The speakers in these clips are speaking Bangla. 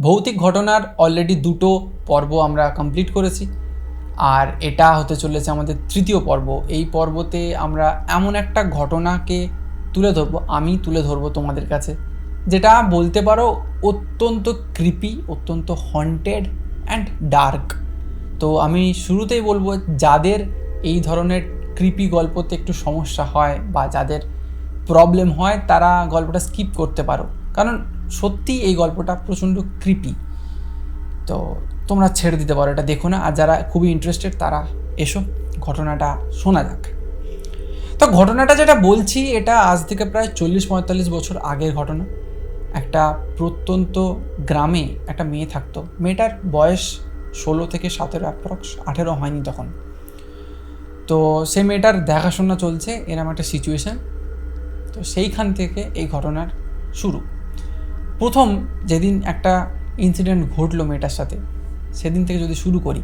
ভৌতিক ঘটনার অলরেডি দুটো পর্ব আমরা কমপ্লিট করেছি। আর এটা হতে চলেছে আমাদের তৃতীয় পর্ব। এই পর্বতে আমরা এমন একটা ঘটনাকে তুলে ধরবো, আমি তুলে ধরবো তোমাদের কাছে, যেটা বলতে পারো অত্যন্ত ক্রিপি অত্যন্ত হন্টেড অ্যান্ড ডার্ক তো আমি শুরুতেই বলব, যাদের এই ধরনের ক্রিপি গল্পতে একটু সমস্যা হয় বা যাদের প্রবলেম হয়, তারা গল্পটা স্কিপ করতে পারো। কারণ সত্যি এই গল্পটা প্রচণ্ড ক্রিপি তো তোমরা ছেড়ে দিতে পারো, এটা দেখো না। আর যারা খুবই ইন্টারেস্টেড তারা এসো, ঘটনাটা শোনা যাক। তো ঘটনাটা যেটা বলছি, এটা আজ থেকে প্রায় চল্লিশ পঁয়তাল্লিশ বছর আগের ঘটনা। একটা প্রত্যন্ত গ্রামে একটা মেয়ে থাকতো। মেয়েটার বয়স ষোলো থেকে সতেরো অ্যাপ্রক্স আঠেরো হয়নি তখন। তো সে মেয়েটার দেখাশোনা চলছে, এরম একটা সিচুয়েশান তো সেইখান থেকে এই ঘটনার শুরু। প্রথম যেদিন একটা ইনসিডেন্ট ঘটলো মেয়েটার সাথে, সেদিন থেকে যদি শুরু করি,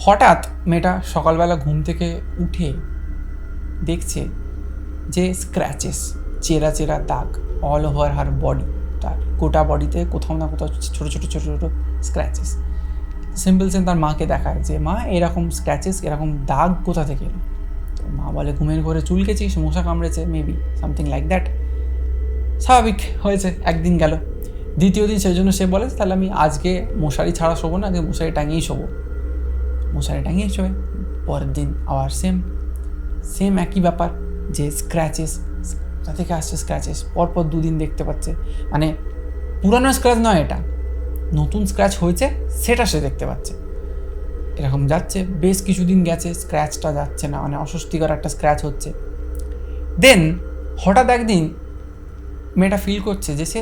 হঠাৎ মেয়েটা সকালবেলা ঘুম থেকে উঠে দেখছে যে স্ক্র্যাচেস চেরা চেরা দাগ অল ওভার হার বডি তার গোটা বডিতে কোথাও না কোথাও ছোটো ছোটো ছোটো ছোটো স্ক্র্যাচেস সিম্পল সেন তার মাকে দেখায় যে, মা, এরকম স্ক্র্যাচেস এরকম দাগ কোথা থেকে এলো? তো মা বলে, ঘুমের ঘরে চুলকেছিস, মশা কামড়েছে মেবি সামথিং লাইক দ্যাট স্বাভাবিক হয়েছে, একদিন গেল। দ্বিতীয় দিন সেই জন্য সে বলে, তাহলে আমি আজকে মশারি ছাড়া শোবো না, আজকে মশারি টাঙিয়েই শোবো। মশারি টাঙিয়ে শোবে, পরের দিন আবার সেম সেম একই ব্যাপার, যে স্ক্র্যাচেস কোথা থেকে আসছে স্ক্র্যাচেস পরপর দুদিন দেখতে পাচ্ছে। মানে পুরানো স্ক্র্যাচ নয় এটা, নতুন স্ক্র্যাচ হয়েছে, সেটা সে দেখতে পাচ্ছে। এরকম যাচ্ছে, বেশ কিছুদিন গেছে স্ক্র্যাচটা যাচ্ছে না মানে অস্বস্তিকর একটা স্ক্র্যাচ হচ্ছে। দেন হঠাৎ একদিন মেয়েটা ফিল করছে যে সে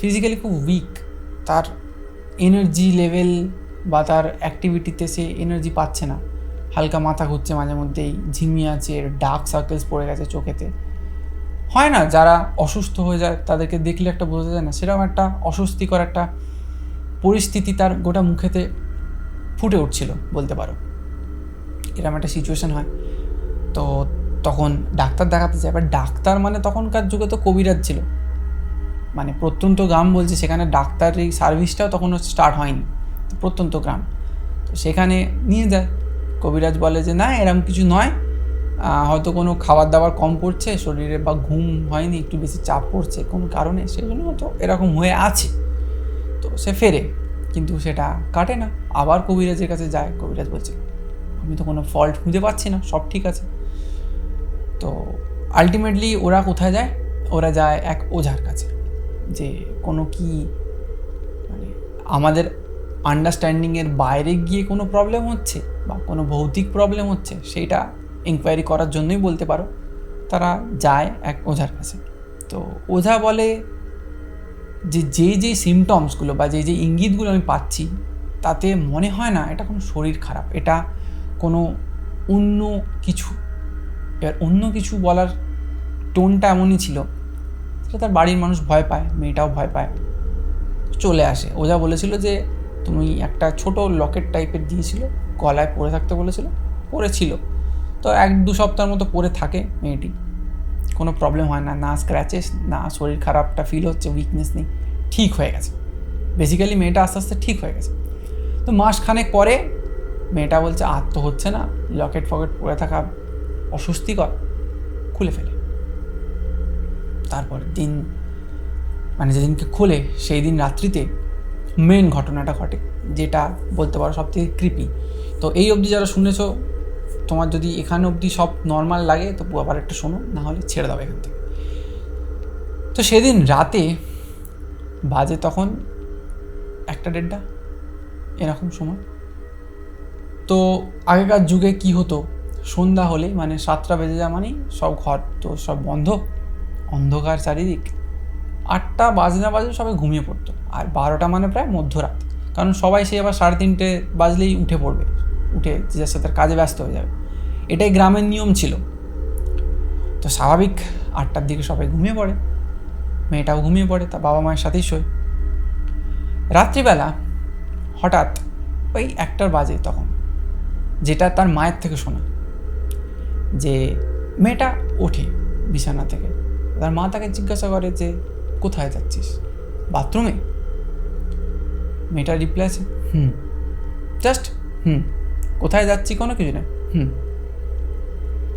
ফিজিক্যালি খুব উইক তার এনার্জি লেভেল বা তার অ্যাক্টিভিটিতে সে এনার্জি পাচ্ছে না। হালকা মাথা ঘুরছে মাঝে মধ্যেই, ঝিমিয়ে আছে ডার্ক সার্কেলস পড়ে গেছে চোখেতে। হয় না, যারা অসুস্থ হয়ে যায়, তাদেরকে দেখলে একটা বোঝা যায় না, সেরকম একটা অস্বস্তিকর একটা পরিস্থিতি তার গোটা মুখেতে ফুটে উঠছিল বলতে পারো। এরকম একটা সিচুয়েশন হয়। তো তখন ডাক্তার দেখাতে যায়, এবার ডাক্তার মানে তখনকার যুগে তো কবিরাজ ছিল। মানে প্রত্যন্ত গ্রাম বলছে, সেখানে ডাক্তারি সার্ভিসটাও তখনও স্টার্ট হয়নি, প্রত্যন্ত গ্রাম। তো সেখানে নিয়ে যায়। কবিরাজ বলে যে, না এরকম কিছু নয়। হয়তো কোনো খাবার দাবার কম পড়ছে, শরীরে বা ঘুম হয়নি, একটু বেশি চাপ পড়ছে, কোনো কারণে সেই জন্য হয়তো এরকম হয়ে আছে। তো সে ফেরে, কিন্তু সেটা কাটে না। আবার কবিরাজের কাছে যায়। কবিরাজ বলছে, আমি তো কোনো ফল্ট খুঁজে পাচ্ছি না, সব ঠিক আছে। তো আলটিমেটলি ওরা কোথায় যায়? ওরা যায় এক ওঝার কাছে। যে কোনো কি মানে আমাদের আন্ডারস্ট্যান্ডিংয়ের বাইরে গিয়ে কোনো প্রবলেম হচ্ছে বা কোনো ভৌতিক প্রবলেম হচ্ছে সেইটা ইনকোয়ারি করার জন্যই বলতে পারো, তারা যায় এক ওঝার কাছে। তো ওঝা বলে যে যেই যেই সিমটমসগুলো বা যেই যে ইঙ্গিতগুলো আমি পাচ্ছি, তাতে মনে হয় না এটা কোনো শরীর খারাপ, এটা কোনো অন্য কিছু। এবার অন্য কিছু বলার টোনটা এমনই ছিল সেটা তার বাড়ির মানুষ ভয় পায়, মেয়েটাও ভয় পায়। চলে আসে। ওজা বলেছিল যে, তুমি একটা ছোট লকেট টাইপের দিয়েছিল, গলায় পরে থাকতে বলেছিল, পরেছিল। তো এক দু সপ্তাহের মতো পরে থাকে মেয়েটি। কোনো প্রবলেম হয় না না স্ক্র্যাচেস না শরীর খারাপটা ফিল হচ্ছে উইকনেস নেই, ঠিক হয়ে গেছে। বেসিক্যালি মেয়েটা আস্তে আস্তে ঠিক হয়ে গেছে। তো মাসখানেক পরে মেয়েটা বলছে আর তো হচ্ছে না, লকেট ফকেট পরে থাকা অস্বস্তিকর, খুলে ফেলে। তারপর দিন মানে যেদিনকে খোলে সেই দিন রাত্রিতে মেন ঘটনাটা ঘটে, যেটা বলতে পারো সব থেকে কৃপি তো এই অবধি যারা শুনেছো, তোমার যদি এখানে অবধি সব নর্মাল লাগে, তো আবার একটা শোনো, না হলে ছেড়ে দাও এখান থেকে। তো সেদিন রাতে বাজে তখন একটা দেড়টা, এরকম সময়। তো আগেকার যুগে কি হতো, সন্ধ্যা হলে মানে সাতটা বেজে যাওয়া মানেই সব ঘর তো সব বন্ধ। অন্ধকার চারিদিক, আটটা বাজে না বাজে সবাই ঘুমিয়ে পড়তো। আর বারোটা মানে প্রায় মধ্যরাত। কারণ সবাই সে আবার সাড়ে তিনটে বাজলেই উঠে পড়বে। উঠে যে যার সাথে কাজে ব্যস্ত হয়ে যাবে। এটাই গ্রামের নিয়ম ছিল। তো স্বাভাবিক আটটার দিকে সবাই ঘুমিয়ে পড়ে। মেয়েটাও ঘুমিয়ে পড়ে, তার বাবা মায়ের সাথেই শোয়। রাত্রিবেলা হঠাৎ ওই একটার বাজে তখন, যেটা তার মায়ের থেকে শোনা। যে মেয়েটা ওঠে বিছানা থেকে। তার মা তাকে জিজ্ঞাসা করে যে, কোথায় যাচ্ছিস? বাথরুমে? মেয়েটার রিপ্লাই আছে, হুম। জাস্ট হুম। কোথায় যাচ্ছি কোনো কিছু না, হুম।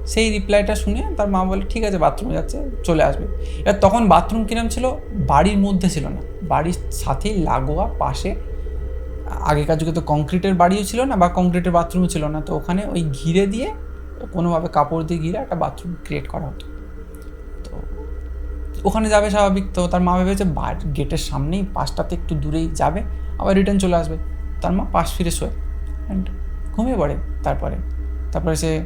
সেই রিপ্লাইটা শুনে তার মা বলে, ঠিক আছে, বাথরুমে যাচ্ছে, চলে আসবে। এবার তখন বাথরুম কিরম ছিল? বাড়ির মধ্যে ছিল না। বাড়ির সাথেই লাগোয়া পাশে, আগেকার যুগে তো কংক্রিটের বাড়িও ছিল না বা কংক্রিটের বাথরুমও ছিল না। তো ওখানে ওই ঘিরে দিয়ে কোনোভাবে কাপড় দিয়ে ঘিরে একটা বাথরুম ক্রিয়েট করা হতো। ওখানে যাবে স্বাভাবিক। তো তার মা ভেবেছে গেটের সামনেই, পাশটাতে একটু দূরেই যাবে। আবার রিটার্ন চলে আসবে। তার মা পাশ ফিরে শোয় অ্যান্ড ঘুমিয়ে পড়ে তারপরে। তারপরে সে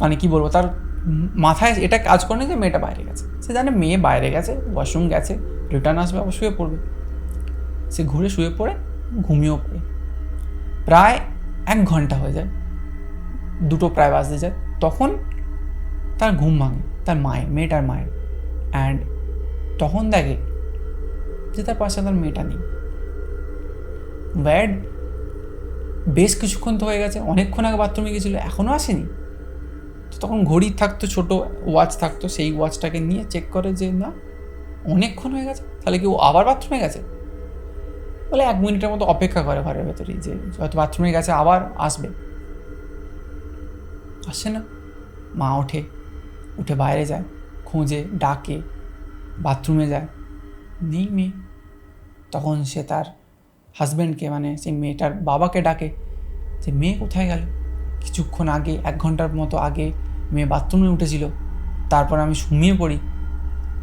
মানে কি বলব, তার মাথায় এটা কাজ করে না যে মেয়েটা বাইরে গেছে। সে জানে মেয়ে বাইরে গেছে ওয়াশরুম গেছে রিটার্ন আসবে, আবার শুয়ে পড়বে। সে ঘুরে শুয়ে পড়ে, ঘুমিয়েও পড়ে। প্রায় এক ঘণ্টা হয়ে যায়। দুটো প্রায় বাজতে যায়। তখন তার ঘুম ভাঙে। তার মায়ের, মেয়েটার মায়ের। অ্যান্ড তখন দেখে যে তার পাশে তার মেয়েটা নেই। ব্যাড বেশ কিছুক্ষণ তো হয়ে গেছে, অনেকক্ষণ আগে বাথরুমে গেছিল এখনও আসেনি। তো তখন ঘড়ি থাকতো ছোট ওয়াচ থাকতো, সেই ওয়াচটাকে নিয়ে চেক করে যে না, অনেকক্ষণ হয়ে গেছে, তাহলে কি ও আবার বাথরুমে গেছে? বলে এক মিনিটের মতো অপেক্ষা করে ঘরের ভেতরেই যে হয়তো বাথরুমে গেছে, আবার আসবে। আসছে না। মা ওঠে। উঠে বাইরে যায়, খোঁজে, ডাকে, বাথরুমে যায়। নেই মেয়ে। তখন সে তার হাজব্যান্ডকে মানে সেই মেয়েটার বাবাকে ডাকে যে, মেয়ে কোথায় গেল? কিছুক্ষণ আগে, এক ঘণ্টার মতো আগে মেয়ে বাথরুমে উঠেছিল। তারপর আমি ঘুমিয়ে পড়ি।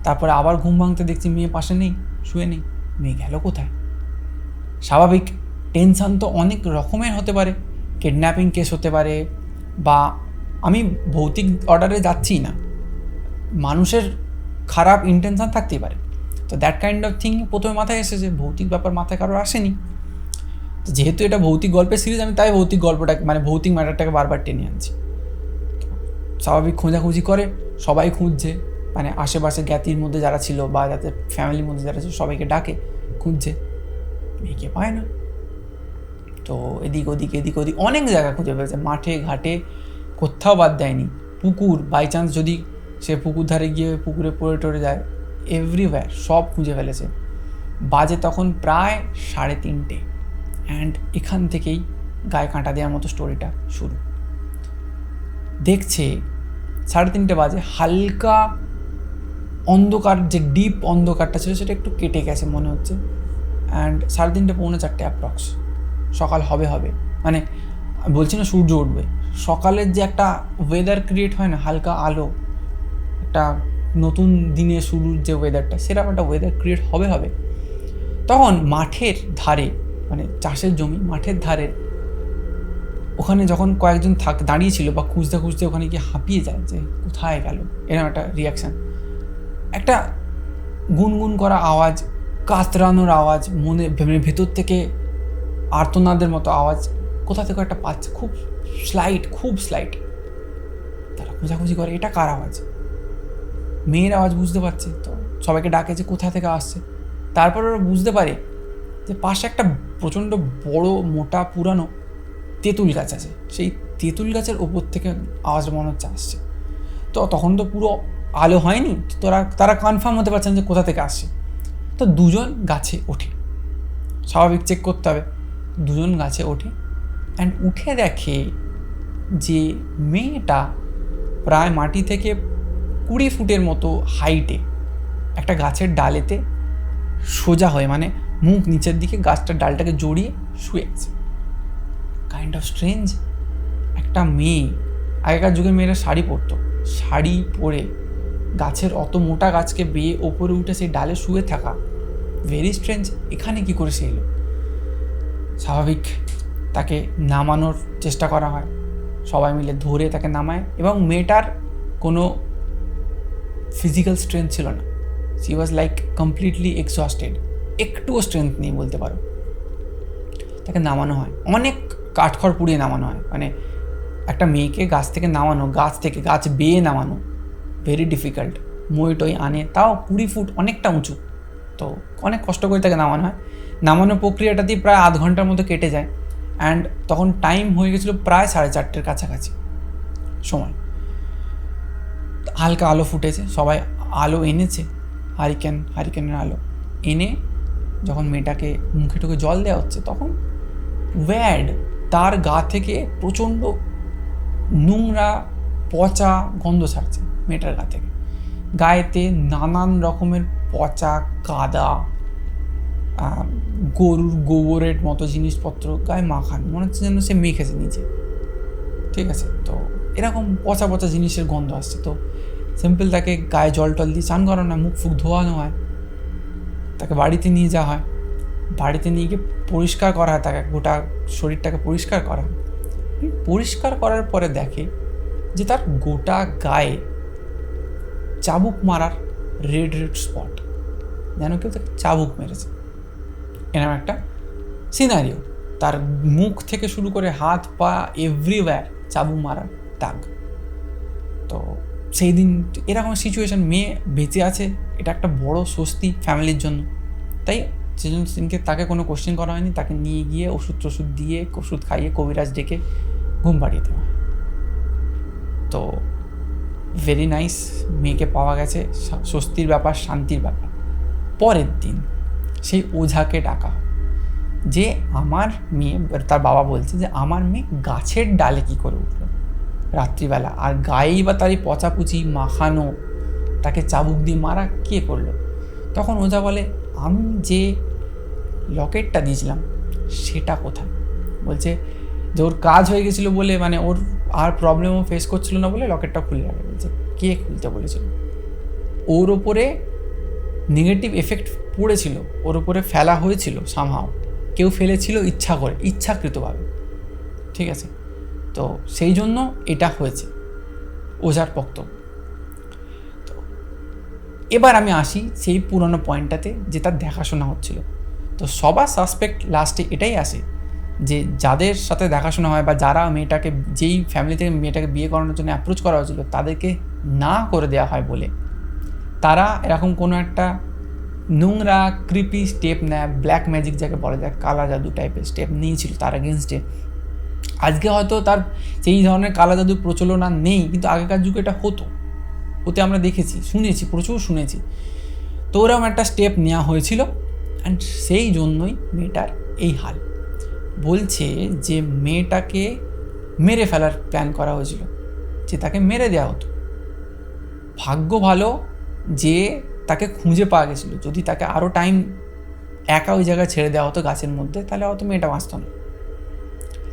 তারপরে আবার ঘুম ভাঙতে দেখছি মেয়ে পাশে নেই, শুয়ে নেই। মেয়ে গেল কোথায়? স্বাভাবিক টেনশান তো অনেক রকমের হতে পারে। কিডন্যাপিং কেস হতে পারে বা আমি ভৌতিক অর্ডারে যাচ্ছি না। মানুষের খারাপ ইন্টেনশান থাকতেই পারে। তো দ্যাট কাইন্ড অফ থিং প্রথমে মাথায় এসেছে ভৌতিক ব্যাপার মাথায় কারোর আসেনি। তো যেহেতু এটা ভৌতিক গল্পের সিরিজ আমি তাই ভৌতিক গল্পটাকে মানে ভৌতিক ম্যাটারটাকে বারবার টেনে আনছি। স্বাভাবিক খোঁজাখুঁজি করে, সবাই খুঁজছে মানে আশেপাশে জ্ঞাতির মধ্যে যারা ছিল বা যাদের ফ্যামিলির মধ্যে যারা ছিল, সবাইকে ডাকে, খুঁজছে মেয়েকে পায় না। তো এদিক ওদিক এদিক ওদিক অনেক জায়গা খুঁজে পেয়েছে, মাঠে, ঘাটে, কোথাও বাদ দেয়নি। পুকুর বাই চান্স যদি সে পুকুর ধারে গিয়ে পুকুরে পড়ে টরে যায়। এভরিওয়্যার সব খুঁজে ফেলেছে। বাজে তখন প্রায় সাড়ে তিনটে। অ্যান্ড এখান থেকেই গায়ে কাঁটা দেওয়ার মতো স্টোরিটা শুরু। দেখছে, সাড়ে তিনটে বাজে, হালকা অন্ধকার, যে ডিপ অন্ধকারটা ছিল সেটা একটু কেটে গেছে মনে হচ্ছে। অ্যান্ড সাড়ে তিনটে, পৌনে চারটে অ্যাপ্রক্স সকাল হবে হবে। মানে বলছি না সূর্য উঠবে। সকালের যে একটা ওয়েদার ক্রিয়েট হয় না, হালকা আলো একটা নতুন দিনে শুরুর যে ওয়েদারটা সেরকম একটা ওয়েদার ক্রিয়েট হবে হবে। তখন মাঠের ধারে মানে চাষের জমি, মাঠের ধারে ওখানে যখন কয়েকজন থাক দাঁড়িয়েছিল বা খুঁজতে খুঁজতে ওখানে গিয়ে হাঁপিয়ে যায় যে কোথায় গেল? এরকম একটা রিয়াকশান একটা গুনগুন করা আওয়াজ, কাতরানোর আওয়াজ, মনে মানে ভেতর থেকে আর্তনাদের মতো আওয়াজ, কোথা থেকে একটা পাচ্ছে। খুব স্লাইট খুব স্লাইট তারা খোঁজাখুঁজি করে, এটা কার আওয়াজ? মেয়ের আওয়াজ বুঝতে পারছে তো, সবাইকে ডাকে যে কোথা থেকে আসছে। তারপর ওরা বুঝতে পারে যে পাশে একটা প্রচণ্ড বড়, মোটা, পুরানো তেঁতুল গাছ আছে। সেই তেঁতুল গাছের ওপর থেকে আওয়াজ মনে হচ্ছে আসছে। তো তখন তো পুরো আলো হয়নি তোরা, তারা কনফার্ম হতে পারছেন যে কোথা থেকে আসছে। তো দুজন গাছে ওঠে। স্বাভাবিক চেক করতে হবে। দুজন গাছে ওঠে অ্যান্ড উঠে দেখে যে মেয়েটা প্রায় মাটি থেকে কুড়ি ফুটের মতো হাইটে একটা গাছের ডালেতে সোজা হয়ে মানে মুখ নিচের দিকে গাছটার ডালটাকে জড়িয়ে শুয়ে আছে। কাইন্ড অফ স্ট্রেঞ্জ একটা মেয়ে, আগেকার যুগে মেয়েরা শাড়ি পরতো, শাড়ি পরে গাছের অত মোটা গাছকে বেয়ে ওপরে উঠে সেই ডালে শুয়ে থাকা। ভেরি স্ট্রেঞ্জ এখানে কি করে সে এলো? স্বাভাবিক, তাকে নামানোর চেষ্টা করা হয়। সবাই মিলে ধরে তাকে নামায় এবং মেয়েটার কোনো ফিজিক্যাল স্ট্রেংথ ছিল না। She was like completely exhausted একটুও স্ট্রেংথ নেই বলতে পারো। তাকে নামানো হয়। অনেক কাঠখড় পুড়িয়ে নামানো হয়। মানে একটা মেয়েকে গাছ থেকে নামানো, গাছ থেকে গাছ বেয়ে নামানো ভেরি ডিফিকাল্ট মই টই আনে, তাও কুড়ি ফুট অনেকটা উঁচু। তো অনেক কষ্ট করে তাকে নামানো হয়। নামানোর প্রক্রিয়াটাতেই প্রায় আধ ঘণ্টার মতো কেটে যায়। অ্যান্ড তখন টাইম হয়ে গেছিল প্রায় সাড়ে চারটের কাছাকাছি। সময়। হালকা আলো ফুটেছে, সবাই আলো এনেছে, হারিকেন, হারিকেনের আলো এনে যখন মেয়েটাকে মুখে টুকে জল দেওয়া হচ্ছে, তখন ওয়্যাড তার গা থেকে প্রচণ্ড নোংরা, পচা গন্ধ ছাড়ছে মেয়েটার গা থেকে। গায়েতে নানান রকমের পচা, কাদা গরুর গোবরের মতো জিনিসপত্র গায়ে মাখান, মনে হচ্ছে যেন সে মেখেছে নিচে ঠিক আছে, তো এরকম পচা পচা জিনিসের গন্ধ আসছে, তো সিম্পল তাকে গায়ে জল টল দিয়ে চান করানো হয়, মুখ ফুক ধোয়ানো হয়, তাকে বাড়িতে নিয়ে যাওয়া হয়। বাড়িতে নিয়ে গিয়ে পরিষ্কার করা হয়, তাকে গোটা শরীরটাকে পরিষ্কার করা পরিষ্কার করার পরে দেখে যে তার গোটা গায়ে চাবুক মারার রেড রেড স্পট যেন কেউ তাকে চাবুক মেরেছে। এরকম একটা সিনারিও তার মুখ থেকে শুরু করে হাত, পা এভরিওয়্যার চাবুক মারার দাগ। তো সেই দিন এরকম সিচুয়েশান মেয়ে বেঁচে আছে, এটা একটা বড় স্বস্তি ফ্যামিলির জন্য। তাই সেজন্য সেদিনকে তাকে কোনো কোশ্চেন করা হয়নি, তাকে নিয়ে গিয়ে ওষুধ টষুধ দিয়ে ওষুধ খাইয়ে কবিরাজ ডেকে ঘুম পাড়িয়ে দেওয়া। তো ভেরি নাইস মেয়েকে পাওয়া গেছে স্বস্তির ব্যাপার, শান্তির ব্যাপার। পরের দিন সেই ওঝাকে ডাকা যে আমার মেয়ে, তার বাবা বলছে যে, আমার মেয়ে গাছের ডালে কি করে উঠল? রাত্রিবেলা। আর গায়েই বা তারই পচাপুচি মাখানো, তাকে চাবুক দিয়ে মারা কে করল? তখন ওজা বলে, আমি যে লকেটটা দিয়েছিলাম, সেটা কোথায়? বলছে, যে ওর কাজ হয়ে গেছিল বলে মানে ওর আর প্রবলেমও ফেস করছিল না বলে লকেটটা খুলে রাখে বলছে, কে খুলতে বলেছিল? ওর ওপরে নেগেটিভ এফেক্ট পড়েছিল, ওর ওপরে ফেলা হয়েছিল সামহাও কেউ ফেলেছিল ইচ্ছা করে, ইচ্ছাকৃতভাবে। ঠিক আছে? তো সেই জন্য এটা হয়েছে, ওঝার বক্তব্য তো এবার আমি আসি সেই পুরনো পয়েন্টটাতে যে তার দেখাশোনা হচ্ছিল। তো সবার সাসপেক্ট লাস্টে এটাই আসে যে যাদের সাথে দেখাশোনা হয় বা যারা মেয়েটাকে, যেই ফ্যামিলি থেকে মেয়েটাকে বিয়ে করানোর জন্য অ্যাপ্রোচ করা হয়েছিল, তাদেরকে না করে দেওয়া হয় বলে তারা এরকম কোনো একটা নোংরা ক্রিপি স্টেপ নেয় ব্ল্যাক ম্যাজিক যাকে বলা যায় কালা জাদু টাইপের স্টেপ নিয়েছিল, তার এগেনস্টে আজকে হয়তো তার সেই ধরনের কালা জাদুর প্রচলন আর নেই, কিন্তু আগেকার যুগে এটা হতো। ওতে আমরা দেখেছি, শুনেছি, প্রচুর শুনেছি। তো ওরকম একটা স্টেপ নেওয়া হয়েছিল অ্যান্ড সেই জন্যই মেয়েটার এই হাল। বলছে যে মেয়েটাকে মেরে ফেলার প্ল্যান করা হয়েছিল, যে তাকে মেরে দেওয়া হতো। ভাগ্য ভালো যে তাকে খুঁজে পাওয়া গেছিল। যদি তাকে আরও টাইম একা ওই জায়গায় ছেড়ে দেওয়া হতো গাছের মধ্যে, তাহলে হয়তো মেয়েটা বাঁচত না।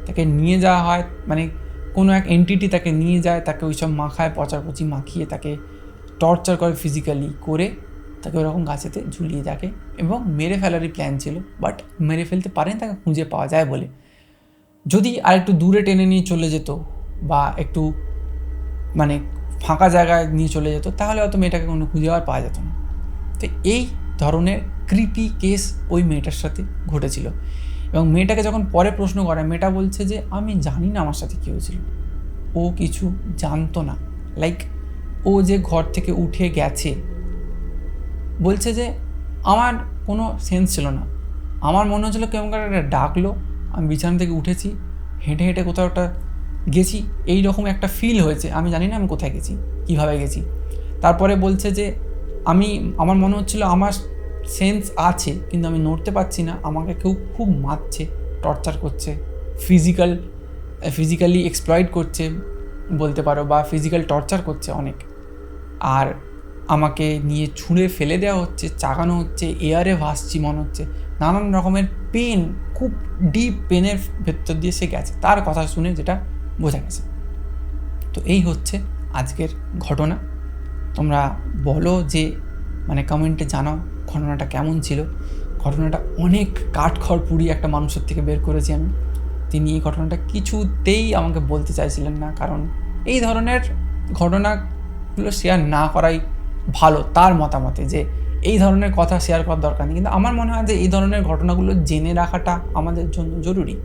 তাকে নিয়ে যাওয়া হয় মানে কোনো এক এন্টিটি তাকে নিয়ে যায়, তাকে ওই সব মাখায়, পচাপচি মাখিয়ে তাকে টর্চার করে ফিজিক্যালি করে তাকে ওরকম গাছেতে ঝুলিয়ে থাকে এবং মেরে ফেলারই প্ল্যান ছিল। বাট মেরে ফেলতে পারেন, তাকে খুঁজে পাওয়া যায় বলে। যদি আর একটু দূরে টেনে নিয়ে চলে যেত বা একটু মানে ফাঁকা জায়গায় নিয়ে চলে যেত, তাহলে হয়তো মেয়েটাকে কোনো খুঁজে আর পাওয়া যেত না। তো এই ধরনের ক্রিপি কেস ওই মেয়েটার সাথে ঘটেছিল। এবং মেয়েটাকে যখন পরে প্রশ্ন করে মেয়েটা বলছে যে, আমি জানি না আমার সাথে কী হয়েছিল। ও কিছু জানতো না। লাইক ও যে ঘর থেকে উঠে গেছে, বলছে যে, আমার কোনো সেন্স ছিল না। আমার মনে হচ্ছিল কেমন করে একটা ডাকলো, আমি বিছানা থেকে উঠেছি, হেঁটে হেঁটে কোথাও একটা গেছি এই রকম একটা ফিল হয়েছে। আমি জানি না আমি কোথায় গেছি, কীভাবে গেছি। তারপরে বলছে যে, আমি, আমার মনে হচ্ছিল আমার সেন্স আছে, কিন্তু আমি নড়তে পারছি না। আমাকে কেউ খুব মারছে, টর্চার করছে, ফিজিক্যাল ফিজিক্যালি এক্সপ্লয়েড করছে বলতে পারো বা ফিজিক্যাল টর্চার করছে অনেক। আর আমাকে নিয়ে ছুঁড়ে ফেলে দেওয়া হচ্ছে, চাগানো হচ্ছে, এয়ারে ভাসছি মনে হচ্ছে। নানান রকমের পেন খুব ডিপ পেনের ভেতর দিয়ে সে গেছে। তার কথা শুনে যেটা বোঝা গেছে। তো এই হচ্ছে আজকের ঘটনা। তোমরা বলো যে মানে কমেন্টে জানাও। ঘটনাটা কেমন ছিল? ঘটনাটা অনেক কাঠখড় পুড়িয়ে একটা মানুষের থেকে বের করেছি আমি। তিনি এই ঘটনাটা কিছুতেই আমাকে বলতে চাইছিলেন না, কারণ এই ধরনের ঘটনাগুলো শেয়ার না করাই ভালো তার মতামতে যে এই ধরনের কথা শেয়ার করার দরকার নেই। কিন্তু আমার মনে হয় যে এই ধরনের ঘটনাগুলো জেনে রাখাটা আমাদের জন্য জরুরি।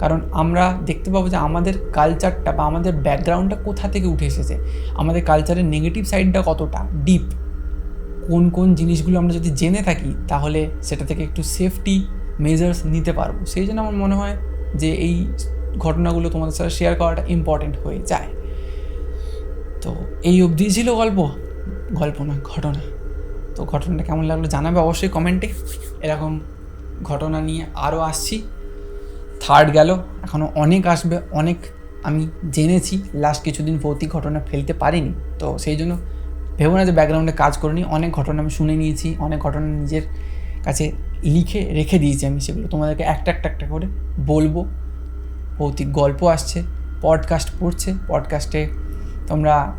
কারণ আমরা দেখতে পাবো যে আমাদের কালচারটা বা আমাদের ব্যাকগ্রাউন্ডটা কোথা থেকে উঠে এসেছে? আমাদের কালচারের নেগেটিভ সাইডটা কতটা? ডিপ কোন কোন জিনিসগুলো আমরা যদি জেনে থাকি, তাহলে সেটা থেকে একটু সেফটি মেজার্স নিতে পারব। সেই জন্য আমার মনে হয় যে এই ঘটনাগুলো তোমাদের সাথে শেয়ার করাটা ইম্পর্টেন্ট হয়ে যায়। তো এই অবধি ছিল গল্প। গল্প না, ঘটনা। তো ঘটনাটা কেমন লাগল জানাবে অবশ্যই কমেন্টে এরকম ঘটনা নিয়ে আরও আসছি। থার্ড গেল এখনও অনেক আসবে, অনেক আমি জেনেছি। লাস্ট কিছুদিন ভৌতিক ঘটনা ফেলতে পারিনি। তো সেই জন্য ভেবো না যে ব্যাকগ্রাউন্ডে কাজ করিনি, অনেক ঘটনা আমি শুনে নিয়েছি, অনেক ঘটনা নিজের কাছে লিখে রেখে দিয়েছি আমি সেগুলো। তোমাদেরকে একটা একটা একটা করে বলব। ভৌতিক গল্প আসছে পডকাস্ট পড়ছে পডকাস্টে তোমরা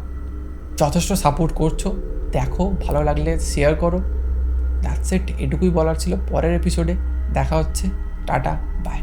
যথেষ্ট সাপোর্ট করছ। দেখো, ভালো লাগলে শেয়ার করো। দ্যাটস ইট এটুকুই বলার ছিল পরের এপিসোডে দেখা হচ্ছে, টাটা বাই